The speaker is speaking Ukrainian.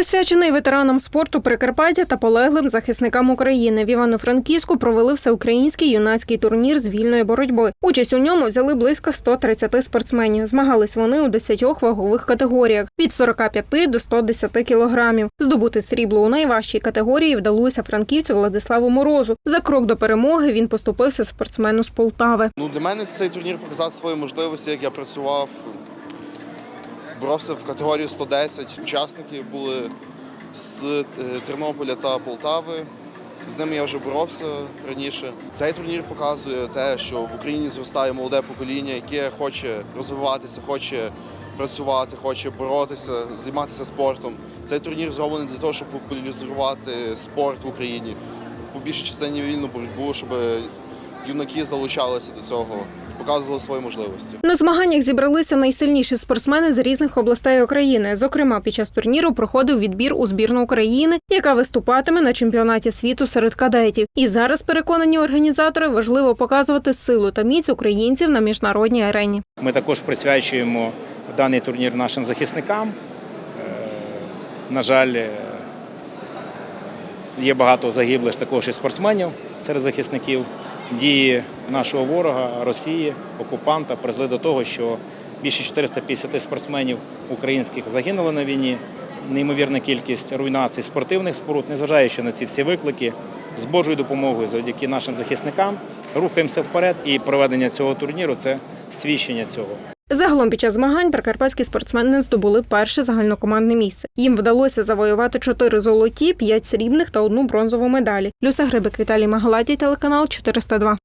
Присвячений ветеранам спорту Прикарпаття та полеглим захисникам України в Івано-Франківську провели всеукраїнський юнацький турнір з вільної боротьби. Участь у ньому взяли близько 130 спортсменів. Змагались вони у 10 вагових категоріях від 45 до 110 кілограмів. Здобути срібло у найважчій категорії вдалося франківцю Владиславу Морозу. За крок до перемоги він поступився спортсмену з Полтави. Ну, для мене цей турнір показав свої можливості, як я працював. Боровся в категорії 110. Учасники були з е, Тернополя та Полтави. З ними я вже боровся раніше. Цей турнір показує те, що в Україні зростає молоде покоління, яке хоче розвиватися, хоче працювати, хоче боротися, займатися спортом. Цей турнір зроблений для того, щоб популяризувати спорт в Україні, по більшій частині вільну боротьбу, щоб юнаки залучалися до цього, показували свої можливості. На змаганнях зібралися найсильніші спортсмени з різних областей України. Зокрема, під час турніру проходив відбір у збірну України, яка виступатиме на чемпіонаті світу серед кадетів. І зараз переконані організатори важливо показувати силу та міць українців на міжнародній арені. Ми також присвячуємо даний турнір нашим захисникам. Е, На жаль, е, є багато загиблих також і спортсменів серед захисників. Дії нашого ворога Росії, окупанта, призвели до того, що більше 450 спортсменів українських загинули на війні. Неймовірна кількість руйнацій спортивних споруд, незважаючи на ці всі виклики, з Божою допомогою завдяки нашим захисникам рухаємося вперед. І проведення цього турніру це свідчення цього. Загалом під час змагань прикарпатські спортсмени здобули перше загальнокомандне місце. Їм вдалося завоювати чотири золоті, п'ять срібних та одну бронзову медалі. Люса Грибик, Віталій Магалатій, телеканал 402.